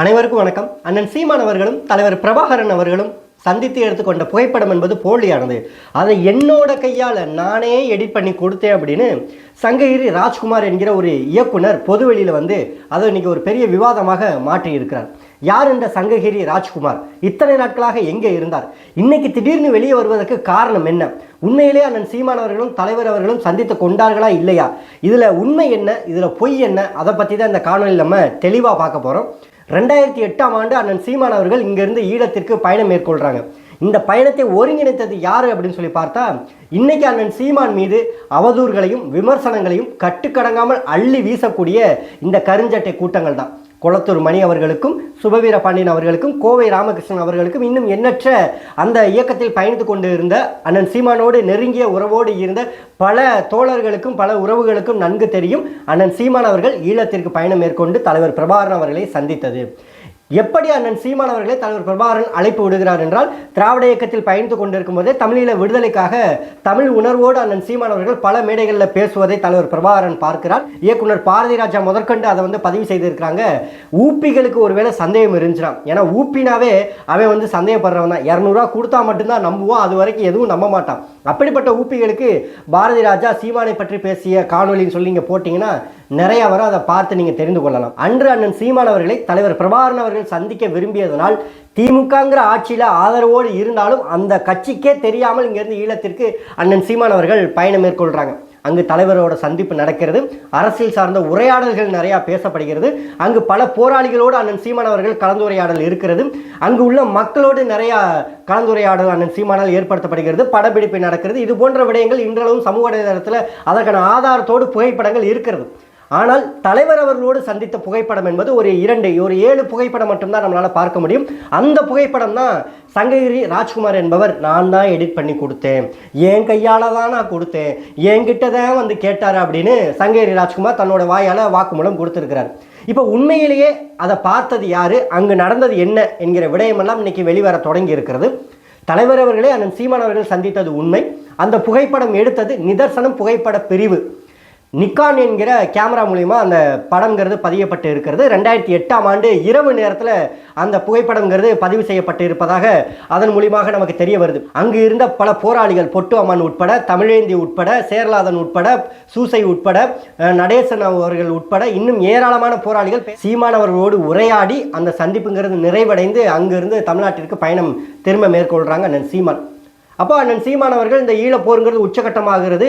அனைவருக்கும் வணக்கம். அண்ணன் சீமான் அவர்களும் தலைவர் பிரபாகரன் அவர்களும் சந்தித்து எடுத்துக்கொண்ட புகைப்படம் என்பது போலியானது. அதை என்னோட கையால் நானே எடிட் பண்ணி கொடுத்தேன் அப்படின்னு சங்ககிரி ராஜ்குமார் என்கிற ஒரு இயக்குனர் பொதுவெளியில் வந்து அதை இன்னைக்கு ஒரு பெரிய விவாதமாக மாற்றி இருக்கிறார் யார் இந்த சங்ககிரி ராஜ்குமார்? இத்தனை நாட்களாக எங்கே இருந்தார்? இன்னைக்கு திடீர்னு வெளியே வருவதற்கு காரணம் என்ன? உண்மையிலே அண்ணன் சீமான் அவர்களும் தலைவர் அவர்களும் சந்தித்து கொண்டார்களா இல்லையா? இதில் உண்மை என்ன? இதில் பொய் என்ன? அதை பற்றி தான் இந்த காணொலியில் நம்ம தெளிவாக பார்க்க போகிறோம் ரெண்டாயிரத்தி எட்டாம் ஆண்டு அண்ணன் சீமான் அவர்கள் இங்கிருந்து ஈழத்திற்கு பயணம் மேற்கொள்கிறாங்க இந்த பயணத்தை ஒருங்கிணைத்தது யார் அப்படின்னு சொல்லி பார்த்தா இன்னைக்கு அண்ணன் சீமான் மீது அவதூறுகளையும் விமர்சனங்களையும் கட்டுக்கடங்காமல் அள்ளி வீசக்கூடிய இந்த கருஞ்சட்டை கூட்டங்கள் தான் குளத்தூர் மணி அவர்களுக்கும் சுபவீர பாண்டியன் அவர்களுக்கும் கோவை ராமகிருஷ்ணன் அவர்களுக்கும் இன்னும் எண்ணற்ற அந்த இயக்கத்தில் பயணித்து கொண்டு இருந்த அண்ணன் சீமானோடு நெருங்கிய உறவோடு இருந்த பல தோழர்களுக்கும் பல உறவுகளுக்கும் நன்கு தெரியும் அண்ணன் சீமான் அவர்கள் ஈழத்திற்கு பயணம் மேற்கொண்டு தலைவர் பிரபாகரன் அவர்களை சந்தித்தது. எப்படி அண்ணன் சீமான் அவர்களை தலைவர் பிரபாகரன் அழைப்பு விடுகிறார் என்றால் திராவிட இயக்கத்தில் பயணித்து கொண்டிருக்கும் போதே தமிழீழ விடுதலைக்காக தமிழ் உணர்வோடு அண்ணன் சீமான் அவர்கள் பல மேடைகளில் பேசுவதை தலைவர் பிரபாகரன் பார்க்கிறார். இயக்குனர் பாரதி ராஜா முதற்கொண்டு அதை வந்து பதிவு செய்திருக்கிறாங்க. ஊப்பிகளுக்கு ஒருவேளை சந்தேகம் இருந்துச்சாம் ஏன்னா ஊப்பினாவே அவன் வந்து சந்தேகப்படுறவன் தான். இரநூறுவா கொடுத்தா மட்டும்தான் நம்புவான் அது வரைக்கும் எதுவும் நம்ப மாட்டான். அப்படிப்பட்ட ஊப்பிகளுக்கு பாரதி ராஜா சீமானை பற்றி பேசிய காணொலின்னு சொல்லி நீங்கள் போட்டிங்கன்னா நிறைய வரும் அதை பார்த்து நீங்கள் தெரிந்து கொள்ளலாம். அன்று அண்ணன் சீமான் அவர்களை தலைவர் பிரபாகரன் அவர்கள் சந்திக்க விரும்பியதனால் திமுகங்கிற ஆட்சியில் ஆதரவோடு இருந்தாலும் அந்த கட்சிக்கே தெரியாமல் இங்கேருந்து ஈழத்திற்கு அண்ணன் சீமான் அவர்கள் பயணம் மேற்கொள்கிறாங்க அங்கு தலைவரோட சந்திப்பு நடக்கிறது. அரசியல் சார்ந்த உரையாடல்கள் நிறையா பேசப்படுகிறது. அங்கு பல போராளிகளோடு அண்ணன் சீமான் அவர்கள் கலந்துரையாடல் இருக்கிறது. அங்கு உள்ள மக்களோடு நிறையா கலந்துரையாடல் அண்ணன் சீமானால் ஏற்படுத்தப்படுகிறது. படப்பிடிப்பு நடக்கிறது. இது போன்ற விடயங்கள் இன்றளவும் சமூக வலைதளத்தில் அதற்கான ஆதாரத்தோடு புகைப்படங்கள் இருக்கிறது. ஆனால் தலைவர் அவர்களோடு சந்தித்த புகைப்படம் என்பது ஒரு இரண்டு ஒரு ஏழு புகைப்படம் மட்டும்தான் நம்மளால் பார்க்க முடியும். அந்த புகைப்படம் தான் சங்ககிரி ராஜ்குமார் என்பவர் நான் தான் எடிட் பண்ணி கொடுத்தேன். என் கையால் தான் நான் கொடுத்தேன். என்கிட்ட தான் வந்து கேட்டார் அப்படின்னு சங்ககிரி ராஜ்குமார் தன்னோட வாயால் வாக்குமூலம் கொடுத்துருக்கிறார். இப்போ உண்மையிலேயே அதை பார்த்தது யார்? அங்கு நடந்தது என்ன என்கிற விடயமெல்லாம் இன்னைக்கு வெளிவர தொடங்கி இருக்கிறது. தலைவர் அவர்களே அண்ணன் சீமான் அவர்கள் சந்தித்தது உண்மை. அந்த புகைப்படம் எடுத்தது நிதர்சனம் புகைப்பட பிரிவு. நிக்கான் என்கிற கேமரா மூலிமா அந்த படம்ங்கிறது பதியப்பட்டு இருக்கிறது. ரெண்டாயிரத்தி எட்டாம் ஆண்டு இரவு நேரத்தில் அந்த புகைப்படம்ங்கிறது பதிவு செய்யப்பட்டு இருப்பதாக அதன் மூலியமாக நமக்கு தெரிய வருது. அங்கு இருந்த பல போராளிகள் பொட்டு அம்மன் உட்பட தமிழேந்தி உட்பட சேர்லாதன் உட்பட சூசை உட்பட நடேசன் அவர்கள் உட்பட இன்னும் ஏராளமான போராளிகள் சீமானவர்களோடு உரையாடி அந்த சந்திப்புங்கிறது நிறைவடைந்து அங்கிருந்து தமிழ்நாட்டிற்கு பயணம் திரும்ப மேற்கொள்கிறாங்க அண்ணன் சீமான். அப்போ அண்ணன் சீமான் அவர்கள் இந்த ஈழப்போருங்கிறது உச்சகட்டமாகிறது.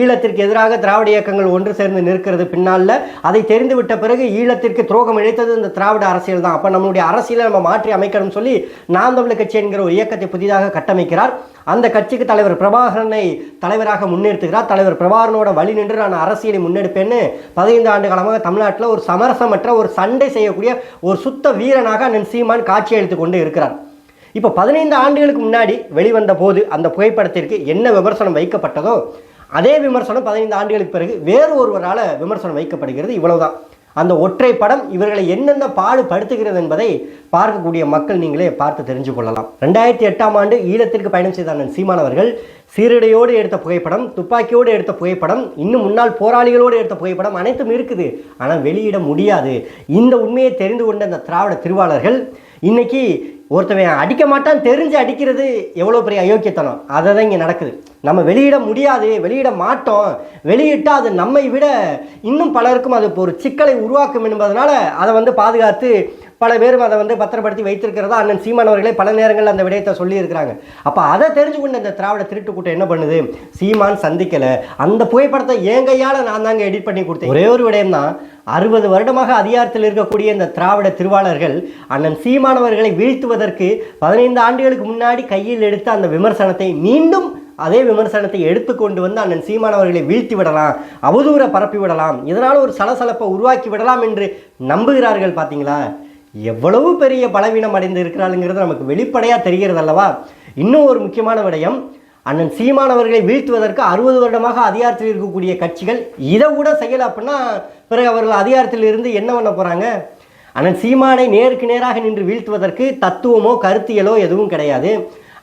ஈழத்திற்கு எதிராக திராவிட இயக்கங்கள் ஒன்று சேர்ந்து நிற்கிறது பின்னால் அதை தெரிந்துவிட்ட பிறகு ஈழத்திற்கு துரோகம் இழைத்தது இந்த திராவிட அரசியல் தான். அப்போ நம்மளுடைய அரசியலை நம்ம மாற்றி அமைக்கணும்னு சொல்லி நாம் தமிழ் கட்சி என்கிற ஒரு இயக்கத்தை புதிதாக கட்டமைக்கிறார். அந்த கட்சிக்கு தலைவர் பிரபாகரனை தலைவராக முன்னெடுத்துகிறார் தலைவர் பிரபாகரனோட வழி நின்று நான் அரசியலை முன்னெடுப்பேன்னு பதினைந்து ஆண்டு காலமாக தமிழ்நாட்டில் ஒரு சமரசமற்ற ஒரு சண்டை செய்யக்கூடிய ஒரு சுத்த வீரனாக அண்ணன் சீமான் காட்சியளித்து கொண்டு இருக்கிறார். இப்போ பதினைந்து ஆண்டுகளுக்கு முன்னாடி வெளிவந்த போது அந்த புகைப்படத்திற்கு என்ன விமர்சனம் வைக்கப்பட்டதோ அதே விமர்சனம் பதினைந்து ஆண்டுகளுக்கு பிறகு வேறு ஒருவரால் விமர்சனம் வைக்கப்படுகிறது. இவ்வளவுதான். அந்த ஒற்றை படம் இவர்களை என்னென்ன பாடுபடுத்துகிறது என்பதை பார்க்கக்கூடிய மக்கள் நீங்களே பார்த்து தெரிஞ்சு கொள்ளலாம். ரெண்டாயிரத்தி எட்டாம் ஆண்டு ஈழத்திற்கு பயணம் செய்த அண்ணன் சீமானவர்கள் சீருடையோடு எடுத்த புகைப்படம் துப்பாக்கியோடு எடுத்த புகைப்படம் இன்னும் முன்னாள் போராளிகளோடு எடுத்த புகைப்படம் அனைத்தும் இருக்குது. ஆனால் வெளியிட முடியாது. இந்த உண்மையை தெரிந்து கொண்ட இந்த திராவிட திருவாளர்கள் இன்னைக்கு ஒருத்தவன் அடிக்க மாட்டான் தெரிஞ்சு அடிக்கிறது எவ்வளோ பெரிய அயோக்கியத்தனம்? அதை தான் இங்கே நடக்குது. நம்ம வெளியிட முடியாது வெளியிட மாட்டோம். வெளியிட்டால் அது நம்மை விட இன்னும் பலருக்கும் அது ஒரு சிக்கலை உருவாக்கும் என்பதனால அதை வந்து பாதுகாத்து பல பேரும் அதை வந்து பத்திரப்படுத்தி வைத்திருக்கிறதா அண்ணன் சீமான் அவர்களே பல நேரங்களில் அந்த விடயத்தை சொல்லியிருக்கிறாங்க. அப்போ அதை தெரிஞ்சு கொண்டு இந்த திராவிட திருட்டு கூட்டம் என்ன பண்ணுது? சீமான் சந்திக்கலை. அந்த புகைப்படத்தை என் கையால் நான் தாங்க எடிட் பண்ணி கொடுத்தேன். ஒரே ஒரு விடயம் தான் அறுபது வருடமாக அதிகாரத்தில் இருக்கக்கூடிய இந்த திராவிட திருவாளர்கள் அண்ணன் சீமானவர்களை வீழ்த்துவதற்கு பதினைந்து ஆண்டுகளுக்கு முன்னாடி கையில் எடுத்த அந்த விமர்சனத்தை மீண்டும் அதே விமர்சனத்தை எடுத்துக்கொண்டு வந்து அண்ணன் சீமானவர்களை வீழ்த்தி விடலாம் அவதூற பரப்பி விடலாம் இதனால் ஒரு சலசலப்பை உருவாக்கி விடலாம் என்று நம்புகிறார்கள் பார்த்தீங்களா எவ்வளவு பெரிய பலவீனம் அடைந்து இருக்கிறாளுங்கிறது நமக்கு வெளிப்படையாக தெரிகிறது அல்லவா இன்னும் ஒரு முக்கியமான விடயம் அண்ணன் சீமானவர்களை வீழ்த்துவதற்கு அறுபது வருடமாக அதிகாரத்தில் இருக்கக்கூடிய கட்சிகள் இதை கூட செய்யலை அப்படின்னா பிறகு அவர்கள் அதிகாரத்தில் இருந்து என்ன பண்ண போகிறாங்க அண்ணன் சீமானை நேருக்கு நேராக நின்று வீழ்த்துவதற்கு தத்துவமோ கருத்தியலோ எதுவும் கிடையாது.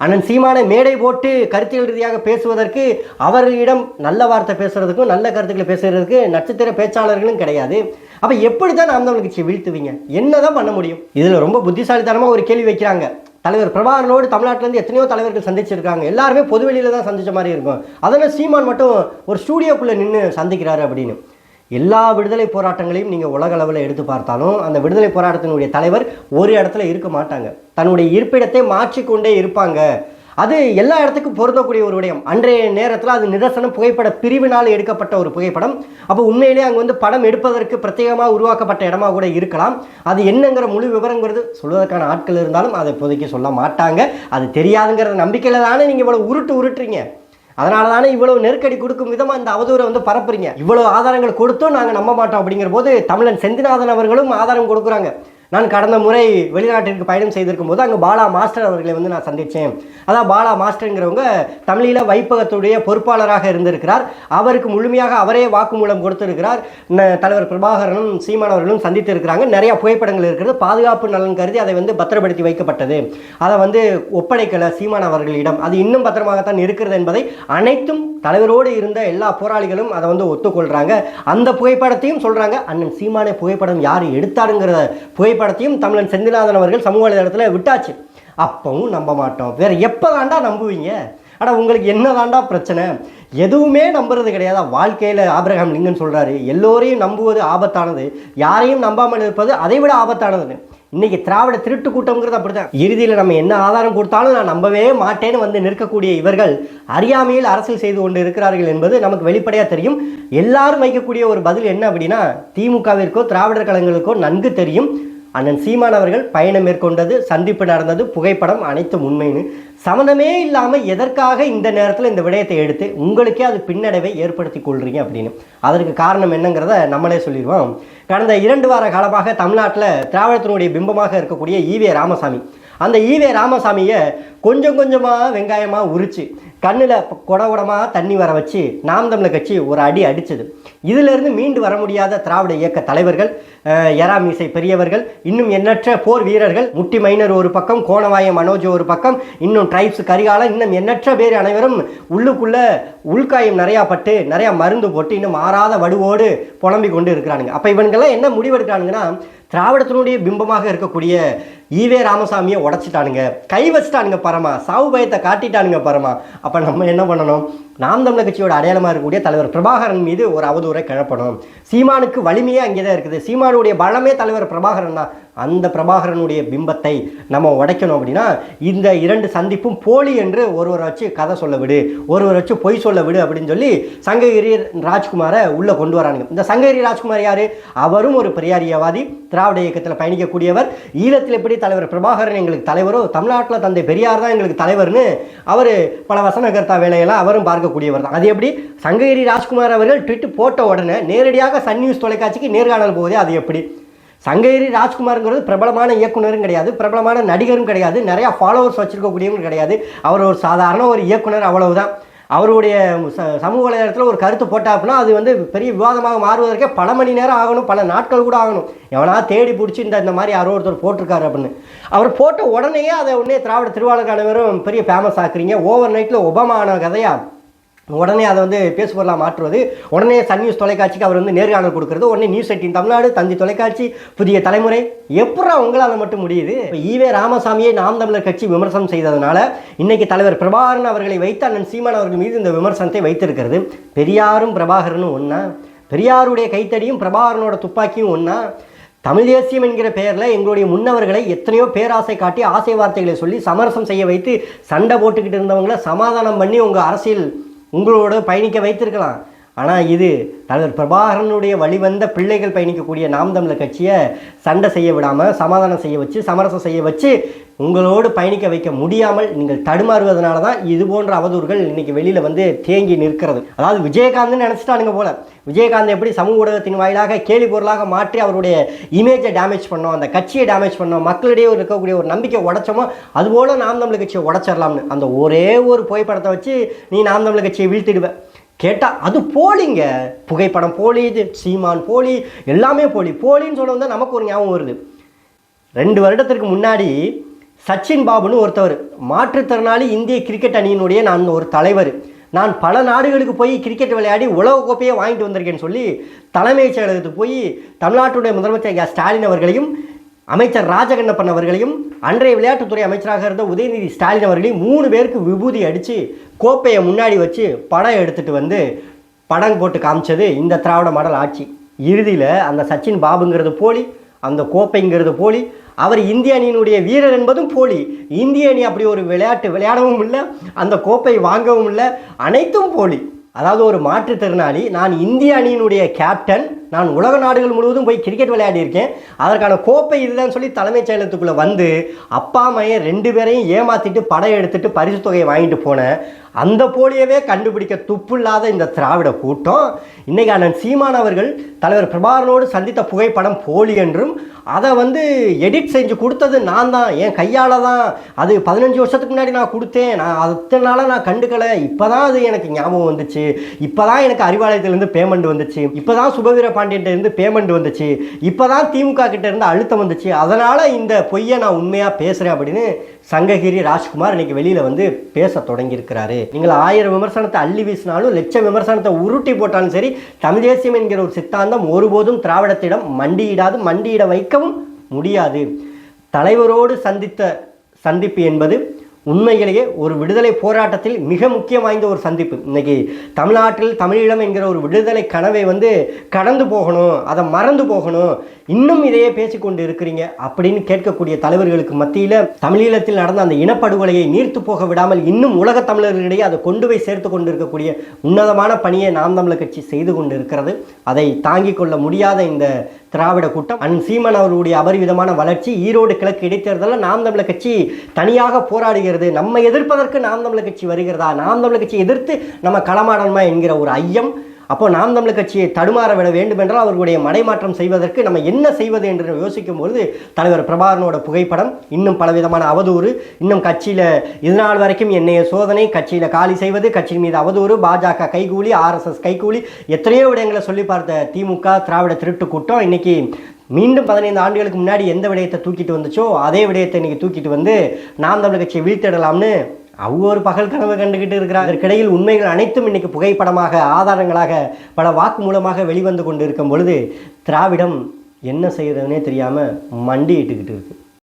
அண்ணன் சீமானை மேடை போட்டு கருத்தியல் ரீதியாக பேசுவதற்கு அவர்களிடம் நல்ல வார்த்தை பேசுறதுக்கும் நல்ல கருத்துக்களை பேசுறதுக்கு நட்சத்திர பேச்சாளர்களும் கிடையாது. அப்போ எப்படி தான் நாம் தமிழ் கட்சியை வீழ்த்துவீங்க? என்னதான் பண்ண முடியும்? இதில் ரொம்ப புத்திசாலித்தனமாக ஒரு கேள்வி வைக்கிறாங்க. தலைவர் பிரபாகரனோடு தமிழ்நாட்டிலேருந்து எத்தனையோ தலைவர்கள் சந்திச்சிருக்காங்க. எல்லாருமே பொதுவெளியில் தான் சந்தித்த மாதிரி இருக்கும். அதனால் சீமான் மட்டும் ஒரு ஸ்டூடியோக்குள்ளே நின்று சந்திக்கிறாரு அப்படின்னு. எல்லா விடுதலை போராட்டங்களையும் நீங்கள் உலக அளவில் எடுத்து பார்த்தாலும் அந்த விடுதலை போராட்டத்தினுடைய தலைவர் ஒரு இடத்துல இருக்க மாட்டாங்க. தன்னுடைய இருப்பிடத்தை மாற்றிக்கொண்டே இருப்பாங்க. அது எல்லா இடத்துக்கும் பொருந்தக்கூடிய ஒரு விடயம். அன்றைய நேரத்தில் அது நிதர்சனம் புகைப்பட பிரிவினால் எடுக்கப்பட்ட ஒரு புகைப்படம். அப்போ உண்மையிலே அங்கே வந்து படம் எடுப்பதற்கு பிரத்யேகமாக உருவாக்கப்பட்ட இடமா கூட இருக்கலாம். அது என்னங்கிற முழு விவரங்கிறது சொல்வதற்கான ஆட்கள் இருந்தாலும் அதை இப்போதைக்கு சொல்ல மாட்டாங்க. அது தெரியாதுங்கிற நம்பிக்கையில் தானே நீங்கள் இவ்வளோ உருட்டு உருட்டுறீங்க. அதனால தானே இவ்வளவு நெருக்கடி கொடுக்கும் விதமாக இந்த அவதூறை வந்து பரப்புறீங்க. இவ்வளவு ஆதாரங்கள் கொடுத்தும் நாங்கள் நம்ப மாட்டோம் அப்படிங்கிற போது தமிழன் செந்திநாதன் அவர்களும் ஆதாரம் கொடுக்குறாங்க. நான் கடந்த முறை வெளிநாட்டிற்கு பயணம் செய்திருக்கும் போது அங்கே பாலா மாஸ்டர் அவர்களை வந்து நான் சந்தித்தேன் அதான் பாலா மாஸ்டருங்கிறவங்க தமிழீழ வைப்பகத்துடைய பொறுப்பாளராக இருந்திருக்கிறார். அவருக்கு முழுமையாக அவரே வாக்குமூலம் கொடுத்திருக்கிறார். தலைவர் பிரபாகரனும் சீமான் அவர்களும் சந்தித்திருக்கிறாங்க. நிறைய புகைப்படங்கள் இருக்கிறது. பாதுகாப்பு நலன் கருதி அதை வந்து பத்திரப்படுத்தி வைக்கப்பட்டது. அதை வந்து ஒப்படைக்கல சீமான் அவர்களிடம். அது இன்னும் பத்திரமாகத்தான் இருக்கிறது என்பதை அனைத்தும் தலைவரோடு இருந்த எல்லா போராளிகளும் அதை வந்து ஒத்துக்கொள்கிறாங்க அந்த புகைப்படத்தையும் சொல்கிறாங்க அண்ணன் சீமானே புகைப்படம் யார் எடுத்தாருங்கிற திரைப்படத்தையும் தமிழன் செந்திநாதன் அவர்கள் சமூக வலைதளத்தில் விட்டாச்சு. அப்பவும் நம்ப மாட்டோம். வேற எப்போதாண்டா நம்புவீங்க? ஆனால் உங்களுக்கு என்னதாண்டா பிரச்சனை? எதுவுமே நம்புறது கிடையாது? வாழ்க்கையில் ஆபிரகாம் லிங்கன் சொல்கிறாரு எல்லோரையும் நம்புவது ஆபத்தானது யாரையும் நம்பாமல் இருப்பது அதை விட ஆபத்தானதுன்னு. இன்றைக்கி திராவிட திருட்டு கூட்டம்ங்கிறது அப்படிதான் இறுதியில் நம்ம என்ன ஆதாரம் கொடுத்தாலும் நான் நம்பவே மாட்டேன்னு வந்து நிற்கக்கூடிய இவர்கள் அறியாமையில் அரசியல் செய்து கொண்டு இருக்கிறார்கள் என்பது நமக்கு வெளிப்படையாக தெரியும். எல்லாரும் வைக்கக்கூடிய ஒரு பதில் என்ன அப்படின்னா திமுகவிற்கோ திராவிடர் கழகங்களுக்கோ நன்கு தெரியும். அண்ணன் சீமான் அவர்கள் பயணம் மேற்கொண்டது சந்திப்பு நடந்தது புகைப்படம் அனைத்தும் உண்மைன்னு. சம்மந்தமே இல்லாமல் எதற்காக இந்த நேரத்தில் இந்த விடயத்தை எடுத்து உங்களுக்கே அது பின்னடைவை ஏற்படுத்தி கொள்றீங்க அப்படின்னு. அதற்கு காரணம் என்னங்கிறத நம்மளே சொல்லிடுவோம். கடந்த இரண்டு வார காலமாக தமிழ்நாட்டில் திராவிடத்தினுடைய பிம்பமாக இருக்கக்கூடிய ஈவே ராமசாமி. அந்த ஈவே ராமசாமியை கொஞ்சம் கொஞ்சமாக வெங்காயமாக உரிச்சு கண்ணில் குட குடமாக தண்ணி வர வச்சு நாம் தமிழர் கட்சி ஒரு அடி அடித்தது இதிலிருந்து மீண்டு வர முடியாத திராவிட இயக்க தலைவர்கள் எராமிசை பெரியவர்கள் இன்னும் எண்ணற்ற போர் வீரர்கள் முட்டி மைனர் ஒரு பக்கம் கோணவாய மனோஜ் ஒரு பக்கம் இன்னும் ட்ரைப்ஸ் கரிகாலம் இன்னும் எண்ணற்ற பேர் அனைவரும் உள்ளுக்குள்ளே உள்காயம் நிறையா பட்டு நிறையா மருந்து போட்டு இன்னும் மாறாத வடுவோடு புலம்பிக் கொண்டு இருக்கிறானுங்க. அப்போ இவனுங்கெல்லாம் என்ன முடிவெடுக்கிறானுங்கன்னா திராவிடத்தினுடைய பிம்பமாக இருக்கக்கூடிய ஈவே ராமசாமியை உடைச்சிட்டானுங்க. கை வச்சிட்டானுங்க பரமா. சாவு பயத்தை காட்டிட்டானுங்க பரமா. அப்போ நம்ம என்ன பண்ணணும்? நாம் தமிழர் கட்சியோட அடையாளமாக இருக்கக்கூடிய தலைவர் பிரபாகரன் மீது ஒரு அவதூறை கிளப்பணும். சீமானுக்கு வலிமையே அங்கே தான் இருக்குது. சீமானுடைய பலமே தலைவர் பிரபாகரன் தான். அந்த பிரபாகரனுடைய பிம்பத்தை நம்ம உடைக்கணும் அப்படின்னா இந்த இரண்டு சந்திப்பும் போலி என்று ஒருவரை வச்சு கதை சொல்ல விடு ஒருவரை வச்சு பொய் சொல்ல விடு அப்படின்னு சொல்லி சங்ககிரி ராஜ்குமாரை உள்ளே கொண்டு வரானுங்க. இந்த சங்ககிரி ராஜ்குமார் யார்? அவரும் ஒரு பெரியாரியவாதி திராவிட இயக்கத்தில் பயணிக்கக்கூடியவர். ஈழத்தில் எப்படி தலைவர் பிரபாகரன் எங்களுக்கு தலைவரோ தமிழ்நாட்டில் தந்தை பெரியார் தான் எங்களுக்கு தலைவர்னு அவர் பல வசனகர்த்தா வேலையெல்லாம் அவரும் பார்க்கக்கூடியவர் தான். அது எப்படி? சங்ககிரி ராஜ்குமார் அவர்கள் ட்விட் போட்ட உடனே நேரடியாக சன் நியூஸ் தொலைக்காட்சிக்கு நேர்காணல் போதே அது எப்படி? சங்ககிரி ராஜ்குமாருங்கிறது பிரபலமான இயக்குனரும் கிடையாது பிரபலமான நடிகரும் கிடையாது நிறையா ஃபாலோவர்ஸ் வச்சிருக்கக்கூடியவரும் கிடையாது. அவர் ஒரு சாதாரண ஒரு இயக்குனர் அவ்வளவுதான். அவருடைய ச சமூக வலைதளத்தில் ஒரு கருத்து போட்டாப்புனா அது வந்து பெரிய விவாதமாக மாறுவதற்கே பல மணி நேரம் ஆகணும் பல நாட்கள் கூட ஆகணும். எவனா தேடி பிடிச்சி இந்த இந்த மாதிரி யாரோ ஒருத்தர் போட்டிருக்காரு அப்படின்னு. அவர் போட்ட உடனேயே அதை உடனே திராவிட திருவாளர் அனைவரும் பெரிய ஃபேமஸ் ஆக்குறீங்க. ஓவர் நைட்டில் ஒபாமான கதையாக உடனே அதை வந்து பேசுபொருளாக மாற்றுவது உடனே சன் நியூஸ் தொலைக்காட்சிக்கு அவர் வந்து நேர்காணல் கொடுக்கறது உடனே நியூஸ் எயிட்டின் தமிழ்நாடு தந்தி தொலைக்காட்சி புதிய தலைமுறை. எப்படா உங்களால் மட்டும் முடியுது? இப்போ ஈவே ராமசாமியை நாம் தமிழர் கட்சி விமர்சனம் செய்ததுனால இன்னைக்கு தலைவர் பிரபாகரன் அவர்களை வைத்து அண்ணன் சீமான் அவர்கள் மீது இந்த விமர்சனத்தை வைத்திருக்கிறது. பெரியாரும் பிரபாகரனும் ஒன்றா பெரியாருடைய கைத்தடியும் பிரபாகரனோட துப்பாக்கியும் ஒன்றா தமிழ் தேசியம் என்கிற பெயரில் எங்களுடைய முன்னவர்களை எத்தனையோ பேராசை காட்டி ஆசை வார்த்தைகளை சொல்லி சமரசம் செய்ய வைத்து சண்டை போட்டுக்கிட்டு இருந்தவங்கள சமாதானம் பண்ணி உங்கள் அரசியல் உங்களோட பயணிக்க வைத்திருக்கலாம். ஆனால் இது தலைவர் பிரபாகரனுடைய வழிவந்த பிள்ளைகள் பயணிக்கக்கூடிய நாம் தமிழர் கட்சியை சண்டை செய்ய விடாமல் சமாதானம் செய்ய வச்சு சமரசம் செய்ய வச்சு உங்களோடு பயணிக்க வைக்க முடியாமல் நீங்கள் தடுமாறுவதனால தான் இது போன்ற அவதூறுகள் இன்றைக்கி வெளியில் வந்து தேங்கி நிற்கிறது. அதாவது விஜயகாந்த்னு நினச்சிட்டானுங்க போல. விஜயகாந்த் எப்படி சமூக ஊடகத்தின் வாயிலாக கேலி பொருளாக மாற்றி அவருடைய இமேஜை டேமேஜ் பண்ணோம் அந்த கட்சியை டேமேஜ் பண்ணோம் மக்களிடையே இருக்கக்கூடிய ஒரு நம்பிக்கை உடைச்சோமோ அதுபோல் நாம் தமிழர் கட்சியை உடச்சிடலாம்னு. அந்த ஒரே ஒரு புகைப்படத்தை வச்சு நீ நாம் தமிழர் கட்சியை வீழ்த்திடுவேன் கேட்டால் அது போலிங்க. புகைப்படம் போலி இது சீமான் போலி எல்லாமே போலி. போலின்னு சொல்ல நமக்கு ஒரு ஞாபகம் வருது. ரெண்டு வருடத்திற்கு முன்னாடி சச்சின் பாபுன்னு ஒருத்தவர் மாற்றுத்திறனாளி இந்திய கிரிக்கெட் அணியினுடைய நான் ஒரு தலைவர். நான் பல நாடுகளுக்கு போய் கிரிக்கெட் விளையாடி உலக கோப்பையை வாங்கிட்டு வந்திருக்கேன்னு சொல்லி தலைமைச் செயலகத்துக்கு போய் தமிழ்நாட்டுடைய முதலமைச்சர் ஸ்டாலின் அவர்களையும் அமைச்சர் ராஜகண்ணப்பன் அவர்களையும் அன்றைய விளையாட்டுத்துறை அமைச்சராக இருந்த உதயநிதி ஸ்டாலின் அவர்களையும் மூணு பேருக்கு விபூதி அடித்து கோப்பையை முன்னாடி வச்சு படம் எடுத்துகிட்டு வந்து படம் போட்டு காமிச்சது இந்த திராவிட மாடல் ஆட்சி. இறுதியில் அந்த சச்சின் பாபுங்கிறது போலி அந்த கோப்பைங்கிறது போலி அவர் இந்திய அணியினுடைய வீரர் என்பதும் போலி. இந்திய அணி அப்படி ஒரு விளையாட்டு விளையாடவும் இல்லை அந்த கோப்பை வாங்கவும் இல்லை அனைத்தும் போலி. அதாவது ஒரு மாற்றுத்திறனாளி நான் இந்திய அணியினுடைய கேப்டன் நான் உலக நாடுகள் முழுவதும் போய் கிரிக்கெட் விளையாடியிருக்கேன். அதற்கான கோப்பை இதுதான் சொல்லி தலைமைச் செயலகத்துக்குள்ளே வந்து அப்பா அம்மையை ரெண்டு பேரையும் ஏமாற்றிட்டு படம் எடுத்துட்டு பரிசு தொகையை வாங்கிட்டு போனேன். அந்த போலியவே கண்டுபிடிக்க துப்பில்லாத இந்த திராவிட கூட்டம். இன்றைக்கி அண்ணன் சீமான் அவர்கள் தலைவர் பிரபாகரனோடு சந்தித்த புகைப்படம் போலி என்றும் அதை வந்து எடிட் செஞ்சு கொடுத்தது நான் தான். என் கையால் தான். அது பதினஞ்சு வருஷத்துக்கு முன்னாடி நான் கொடுத்தேன். நான் அத்தனை நாளாக நான் கண்டுக்கலை. இப்போ தான் அது எனக்கு ஞாபகம் வந்துச்சு. இப்போ தான் எனக்கு அறிவாலயத்திலேருந்து பேமெண்ட் வந்துச்சு. இப்போ தான் சுபவீர பாண்டியன்ட்ட இருந்து பேமெண்ட் வந்துச்சு. இப்போ தான் திமுக கிட்ட இருந்து அழுத்தம் வந்துச்சு. அதனால் இந்த பொய்யை நான் உண்மையாக பேசுகிறேன் அப்படின்னு சங்ககிரி ராஜ்குமார் இன்னைக்கு வெளியில் வந்து பேச தொடங்கியிருக்கிறாரு. நீங்கள் ஆயிரம் விமர்சனத்தை அள்ளி வீசினாலும் லட்ச விமர்சனத்தை உருட்டி போட்டாலும் சரி தமிழ் தேசியம் என்கிற ஒரு சித்தாந்தம் ஒருபோதும் திராவிடத்திடம் மண்டியிடாது மண்டியிட வைக்கவும் முடியாது. தலைவரோடு சந்தித்த சந்திப்பு என்பது உண்மையிலேயே ஒரு விடுதலை போராட்டத்தில் மிக முக்கியம் வாய்ந்த ஒரு சந்திப்பு. இன்றைக்கி தமிழ்நாட்டில் தமிழீழம் என்கிற ஒரு விடுதலை கனவை வந்து கடந்து போகணும் அதை மறந்து போகணும் இன்னும் இதையே பேசிக்கொண்டு இருக்கிறீங்க அப்படின்னு கேட்கக்கூடிய தலைவர்களுக்கு மத்தியில் தமிழீழத்தில் நடந்த அந்த இனப்படுகொலையை நீர்த்து போக விடாமல் இன்னும் உலக தமிழர்களிடையே அதை கொண்டு போய் சேர்த்து கொண்டு இருக்கக்கூடிய உன்னதமான பணியை நாம் தமிழர் கட்சி செய்து கொண்டு இருக்கிறது. அதை தாங்கிக் கொள்ள முடியாத இந்த திராவிட கூட்டம். அண்ட் சீமன் அவர்களுடைய அபரிவிதமான வளர்ச்சி ஈரோடு கிழக்கு இடைத்தேர்தலில் நாம் தமிழர் கட்சி தனியாக போராடுகிறது. நம்ம எதிர்ப்பதற்கு நாம் தமிழர் கட்சி வருகிறதா? நாம் தமிழர் கட்சி எதிர்த்து நம்ம களமாடணுமா என்கிற ஒரு ஐயம் அப்போ நாம் தமிழர் கட்சியை தடுமாற விட வேண்டுமென்றால் அவர்களுடைய மடைமாற்றம் செய்வதற்கு நம்ம என்ன செய்வது என்று யோசிக்கும் பொழுது தலைவர் பிரபாகரனோட புகைப்படம் இன்னும் பலவிதமான அவதூறு. இன்னும் கட்சியில் இதுநாள் வரைக்கும் என்னைய சோதனை கட்சியில் காலி செய்வது கட்சியின் மீது அவதூறு பாஜக கைகூலி ஆர்எஸ்எஸ் கைகூலி எத்தனையோ விடயங்களை சொல்லி பார்த்த திமுக திராவிட திருட்டு கூட்டம். இன்னைக்கு மீண்டும் பதினைந்து ஆண்டுகளுக்கு முன்னாடி எந்த விடயத்தை தூக்கிட்டு வந்துச்சோ அதே விடயத்தை இன்றைக்கி தூக்கிட்டு வந்து நாம் தமிழ் கட்சியை வீழ்த்திடலாம்னு அவங்க ஒரு பகல் கனவு கண்டுகிட்டு இருக்கிறாங்க இதற்கிடையில் உண்மைகள் அனைத்தும் இன்னைக்கு புகைப்படமாக ஆதாரங்களாக பல வாக்கு மூலமாக வெளிவந்து கொண்டு இருக்கும் பொழுது திராவிடம் என்ன செய்யறதுனே தெரியாமல் மண்டியிட்டுக்கிட்டு இருக்குது